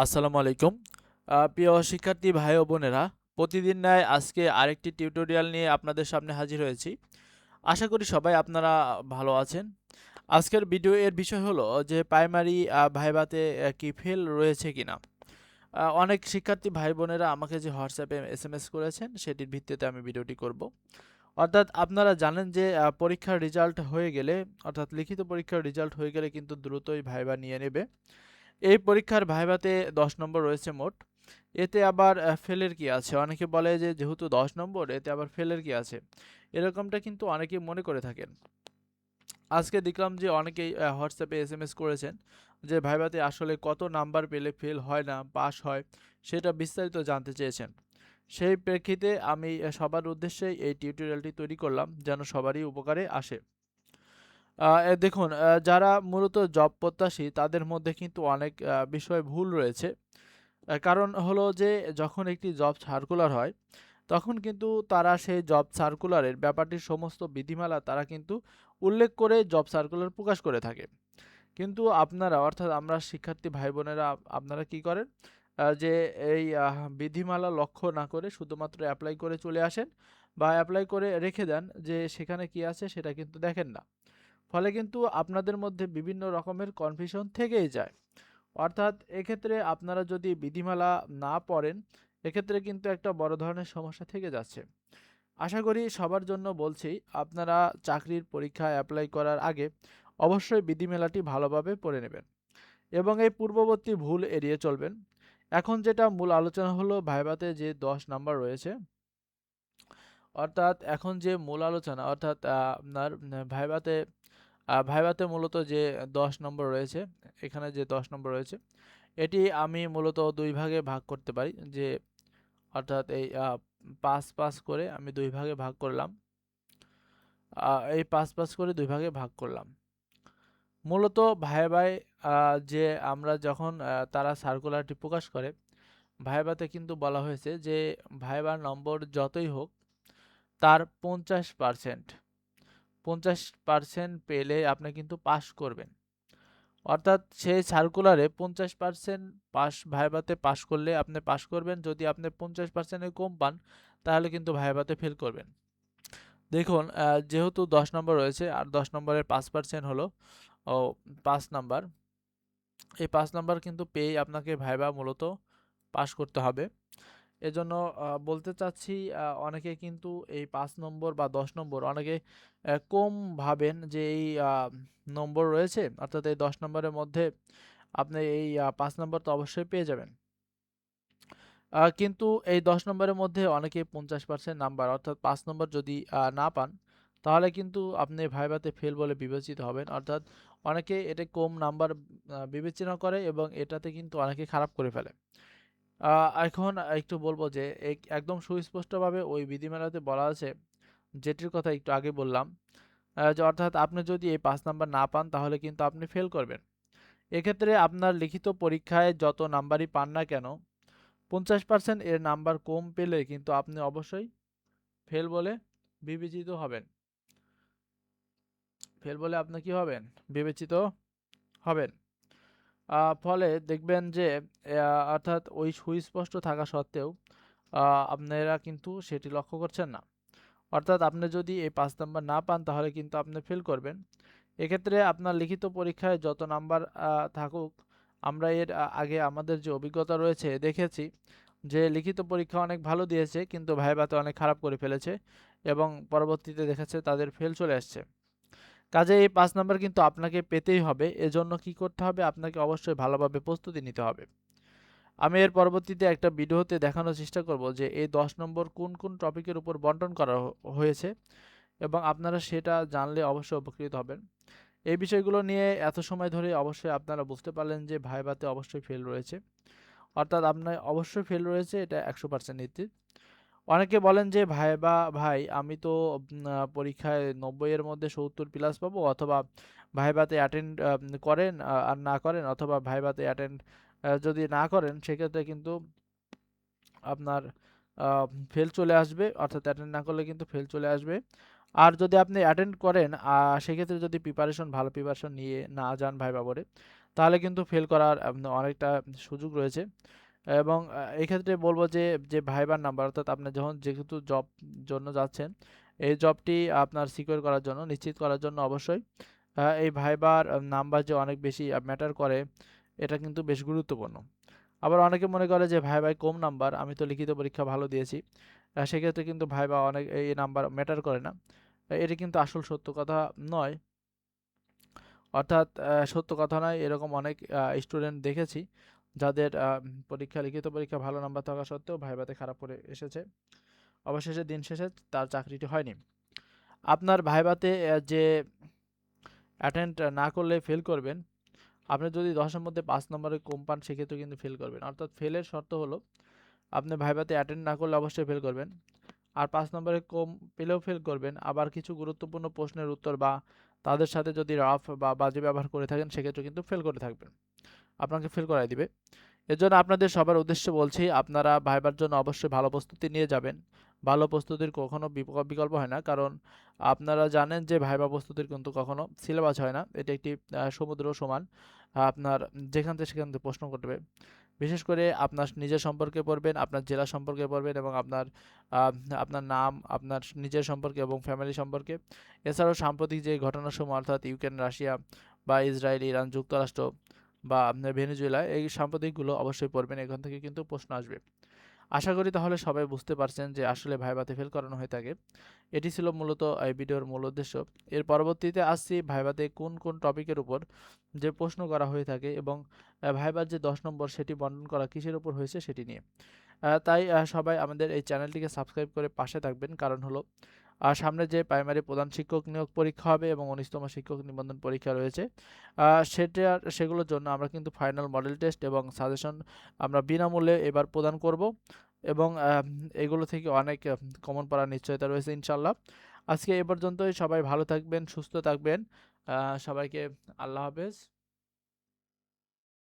আসসালামু আলাইকুম। প্রিয় শিক্ষার্থী ভাই ও বোনেরা, প্রতিদিন ন্যায় আজকে আরেকটি টিউটোরিয়াল নিয়ে আপনাদের সামনে হাজির হয়েছি। আশা করি সবাই আপনারা ভালো আছেন। আজকের ভিডিও এর বিষয় হলো যে প্রাইমারি ভাইভাতে কি ফেল রয়েছে কিনা। অনেক শিক্ষার্থী ভাই বোনেরা আমাকে যে হোয়াটসঅ্যাপে এস এম এস করেছেন, সেটির ভিত্তিতে আমি ভিডিওটি করব। অর্থাৎ আপনারা জানেন যে পরীক্ষার রেজাল্ট হয়ে গেলে, অর্থাৎ লিখিত পরীক্ষার রেজাল্ট হয়ে গেলে কিন্তু দ্রুতই ভাইবা নিয়ে নেবে। এই পরীক্ষার ভাইভাতে দশ নম্বর রয়েছে মোট। এতে আবার ফেলের কি আছে? অনেকে বলে যে, যেহেতু দশ নম্বর, এতে আবার ফেলের কি আছে? এরকমটা কিন্তু অনেকেই মনে করে থাকেন। আজকে দেখলাম যে, অনেকেই হোয়াটসঅ্যাপে এস এম এস করেছেন যে, ভাইভাতে আসলে কত নাম্বার পেলে ফেল হয় না, পাস হয়, সেটা বিস্তারিত জানতে চেয়েছেন। সেই প্রেক্ষিতে আমি সবার উদ্দেশ্যেই এই টিউটোরিয়ালটি তৈরি করলাম, যেন সবারই উপকারে আসে। দেখুন যারা মূলত জব প্রত্যাশী, তাদের মধ্যে কিন্তু অনেক বিষয় ভুল রয়েছে। কারণ হলো যে, যখন একটি জব সার্কুলার হয়, তখন কিন্তু তারা সেই জব সার্কুলারের ব্যাপারটির সমস্ত বিধিমালা তারা কিন্তু উল্লেখ করে জব সার্কুলার প্রকাশ করে থাকে। কিন্তু আপনারা, অর্থাৎ আমরা শিক্ষার্থী ভাই বোনেরা আপনারা কি করেন? যে, এই বিধিমালা লক্ষ্য না করে শুধুমাত্র অ্যাপ্লাই করে চলে আসেন বা অ্যাপ্লাই করে রেখে দেন যে, সেখানে কি আছে সেটা কিন্তু দেখেন না। ফলে কিন্তু আপনাদের মধ্যে বিভিন্ন রকমের কনফিউশন থেকেই যায়। অর্থাৎ এক্ষেত্রে আপনারা যদি বিধিমালা না পড়েন, এক্ষেত্রে কিন্তু একটা বড় ধরনের সমস্যা থেকে যাচ্ছে। আশা করি সবার জন্য বলছি, আপনারা চাকরির পরীক্ষা অ্যাপ্লাই করার আগে অবশ্যই বিধিমেলাটি ভালোভাবে পড়ে নেবেন এবং এই পূর্ববর্তী ভুল এড়িয়ে চলবেন। এখন যেটা মূল আলোচনা হলো, ভাইভাতে যে দশ নাম্বার রয়েছে, অর্থাৎ এখন যে মূল আলোচনা, অর্থাৎ আপনার ভাইভাতে ভাইভাতে মূলত যে দশ নম্বর রয়েছে, এখানে যে দশ নম্বর রয়েছে, এটি আমি মূলত দুই ভাগে ভাগ করতে পারি, যে অর্থাৎ এই পাঁচ পাঁচ করে আমি দুই ভাগে ভাগ করলাম এই পাঁচ পাঁচ করে দুই ভাগে ভাগ করলাম। মূলত ভাই ভাই যে আমরা যখন তারা সার্কুলারটি প্রকাশ করে ভাইভাতে কিন্তু বলা হয়েছে যে ভাইবার নম্বর যতই হোক, তার পঞ্চাশ পার্সেন্ট পঞ্চাশ পার্সেন্ট পেলে আপনি কিন্তু পাস করবেন। অর্থাৎ সেই সার্কুলারে পঞ্চাশ পার্সেন্ট পাস ভাইভাতে পাস করলে আপনি পাস করবেন। যদি আপনি পঞ্চাশ পার্সেন্টের কম পান, তাহলে কিন্তু ভাইভাতে ফেল করবেন। দেখুন যেহেতু দশ নম্বর রয়েছে, আর দশ নম্বরের পাঁচ পার্সেন্ট হলো, ও, পাঁচ নাম্বার। এই পাঁচ নাম্বার কিন্তু পেয়ে আপনাকে ভাইবা মূলত পাস করতে হবে। এজন্য বলতে চাচ্ছি অনেকে কিন্তু এই পাঁচ নম্বর বা দশ নম্বর অনেকে কম ভাবেন যে এই নম্বর রয়েছে। অর্থাৎ এই দশ নম্বরের মধ্যে আপনি এই পাঁচ নম্বর তো অবশ্যই পেয়ে যাবেন। কিন্তু এই দশ নম্বরের মধ্যে অনেকে পঞ্চাশ পার্সেন্ট নাম্বার অর্থাৎ পাঁচ নম্বর যদি না পান, তাহলে কিন্তু আপনি ভাইভাতে ফেল বলে বিবেচিত হবেন। অর্থাৎ অনেকে এটা কম নাম্বার বিবেচনা করে এবং এটাতে কিন্তু অনেকে খারাপ করে ফেলে। এখন একটু বলব যে, এক- একদম সুস্পষ্টভাবে ওই বিধিমালাতে বলা আছে, যেটির কথা একটু আগে বললাম যে অর্থাৎ আপনি যদি এই পাঁচ নাম্বার না পান, তাহলে কিন্তু আপনি ফেল করবেন। এক্ষেত্রে আপনার লিখিত পরীক্ষায় যত নাম্বারই পান না কেন, পঞ্চাশ পার্সেন্ট এর নাম্বার কম পেলে কিন্তু আপনি অবশ্যই ফেল বলে বিবেচিত হবেন। ফেল বলে আপনি কি হবেন? বিবেচিত হবেন। ফলে দেখবেন যে অর্থাৎ ওই সুস্পষ্ট থাকা সত্ত্বেও আপনারা কিন্তু সেটি লক্ষ্য করছেন না। অর্থাৎ আপনি যদি এই পাঁচ নাম্বার না পান, তাহলে কিন্তু আপনি ফেল করবেন। এক্ষেত্রে আপনার লিখিত পরীক্ষায় যত নাম্বার থাকুক, আমরা এর আগে আমাদের যে অভিজ্ঞতা রয়েছে, দেখেছি যে, লিখিত পরীক্ষা অনেক ভালো দিয়েছে, কিন্তু ভাইভাতে অনেক খারাপ করে ফেলেছে এবং পরবর্তীতে দেখেছে তাদের ফেল চলে আসছে। কাজে এই পাঁচ নাম্বার কিন্তু আপনাকে পেতেই হবে। এজন্য কি করতে হবে? আপনাকে অবশ্যই ভালোভাবে প্রস্তুতি নিতে হবে। আমি এর পরবর্তীতে একটা ভিডিওতে দেখানোর চেষ্টা করব যে এই দশ নম্বর কোন কোন টপিকের উপর বন্টন করা হয়েছে এবং আপনারা সেটা জানলে অবশ্যই উপকৃত হবেন। এই বিষয়গুলো নিয়ে এত সময় ধরে অবশ্যই আপনারা বুঝতে পারলেন যে ভাইভাতে অবশ্যই ফেল রয়েছে। অর্থাৎ আপনার অবশ্যই ফেল রয়েছে, এটা একশো পার্সেন্ট নিশ্চিত। অনেকে বলেন যে, ভাই বা ভাই, আমি তো পরীক্ষায় নব্বই এর মধ্যে সত্তর প্লাস পাবো অথবা ভাইভাতে অ্যাটেন্ড করেন আর না করেন অথবা ভাইভাতে অ্যাটেন্ড যদি না করেন, সেক্ষেত্রে কিন্তু আপনার ফেল চলে আসবে। অর্থাৎ অ্যাটেন্ড না করলে কিন্তু ফেল চলে আসবে। আর যদি আপনি অ্যাটেন্ড করেন সেক্ষেত্রে যদি প্রিপারেশন ভালো প্রিপারেশন নিয়ে না যান ভাইবা বলে তাহলে কিন্তু ফেল করার অনেকটা সুযোগ রয়েছে। এবং এক্ষেত্রে বলব যে যে ভাইবার নাম্বার অর্থাৎ আপনি যখন যেহেতু জব জন্য যাচ্ছেন, এই জবটি আপনার সিকিউর করার জন্য, নিশ্চিত করার জন্য অবশ্যই এই ভাইবার নাম্বার যে অনেক বেশি ম্যাটার করে, এটা কিন্তু বেশ গুরুত্বপূর্ণ। আবার অনেকে মনে করে যে, ভাই ভাই, কম নাম্বার আমি তো লিখিত পরীক্ষা ভালো দিয়েছি। সেক্ষেত্রে কিন্তু ভাইবা অনেক, এই নাম্বার ম্যাটার করে না। এটা কিন্তু আসল সত্য কথা নয়। অর্থাৎ সত্য কথা নয়, এরকম অনেক স্টুডেন্ট দেখেছি। যাদের পরীক্ষা, লিখিত পরীক্ষা ভালো নাম্বার থাকা সত্ত্বেও ভাইভাতে খারাপ করে এসেছে। অবশেষে দিন শেষে তার চাকরিটি হয়নি। আপনার ভাইভাতে যে অ্যাটেন্ড না করলে ফেল করবেন, আপনি যদি দশের মধ্যে পাঁচ নম্বরে কম পান সেক্ষেত্রে কিন্তু ফেল করবেন। অর্থাৎ ফেলের শর্ত হলো, আপনি ভাইভাতে অ্যাটেন্ড না করলে অবশ্যই ফেল করবেন। আর পাঁচ নম্বরে কম পেলেও ফেল করবেন। আবার কিছু গুরুত্বপূর্ণ প্রশ্নের উত্তর বা তাদের সাথে যদি রাফ বা বাজে ব্যবহার করে থাকেন সেক্ষেত্রে কিন্তু ফেল করে থাকবেন। আপনাকে ফেল করাই দিবে। এজন্য আপনাদের সবার উদ্দেশ্যে বলছি, আপনারা ভাইবার জন্য অবশ্যই ভালো প্রস্তুতি নিয়ে যাবেন। ভালো প্রস্তুতির কখনো বিকল্প হয় না, কারণ আপনারা জানেন যে ভাইবা প্রস্তুতির কিন্তু কখনো সিলেবাস হয় না। এটি একটি সমুদ্র সমান। আপনার যেখান থেকে সেখান থেকে প্রশ্ন করবে। বিশেষ করে আপনার নিজের সম্পর্কে পড়বেন, আপনার জেলা সম্পর্কে পড়বেন এবং আপনার আপনার নাম, আপনার নিজের সম্পর্কে এবং ফ্যামিলি সম্পর্কে। এছাড়াও সাম্প্রতিক যে ঘটনাসমূহ, অর্থাৎ ইউক্রেন, রাশিয়া বা ইসরায়েল, ইরান যুক্তরাষ্ট্র বা ভেনেজুয়েলা এই সাম্প্রতিকগুলো অবশ্যই পড়বেন, এখান থেকে কিন্তু প্রশ্ন আসবে। আশা করি তাহলে সবাই বুঝতে পারছেন যে আসলে ভাইভাতে ফেল করানো হয়ে থাকে। এটি ছিল মূলত এই ভিডিওর মূল উদ্দেশ্য। এর পরবর্তীতে আসছি ভাইভাতে কোন কোন টপিকের উপর যে প্রশ্ন করা হয়ে থাকে এবং ভাইবার যে দশ নম্বর সেটি বন্টন করা কিসের উপর হয়েছে সেটি নিয়ে। তাই সবাই আমাদের এই চ্যানেলটিকে সাবস্ক্রাইব করে পাশে থাকবেন। কারণ হলো আর সামনে যে প্রাইমারি প্রধান শিক্ষক নিয়োগ পরীক্ষা হবে এবং উনিশতম শিক্ষক নিবন্ধন পরীক্ষা রয়েছে সেটা সেগুলোর জন্য আমরা কিন্তু ফাইনাল মডেল টেস্ট এবং সাজেশন আমরা বিনামূল্যে এবার প্রদান করব এবং এগুলো থেকে অনেক কমন পড়ার নিশ্চয়তা রয়েছে ইনশাল্লাহ আজকে এ পর্যন্তই, সবাই ভালো থাকবেন, সুস্থ থাকবেন সবাইকে আল্লাহ হাফেজ।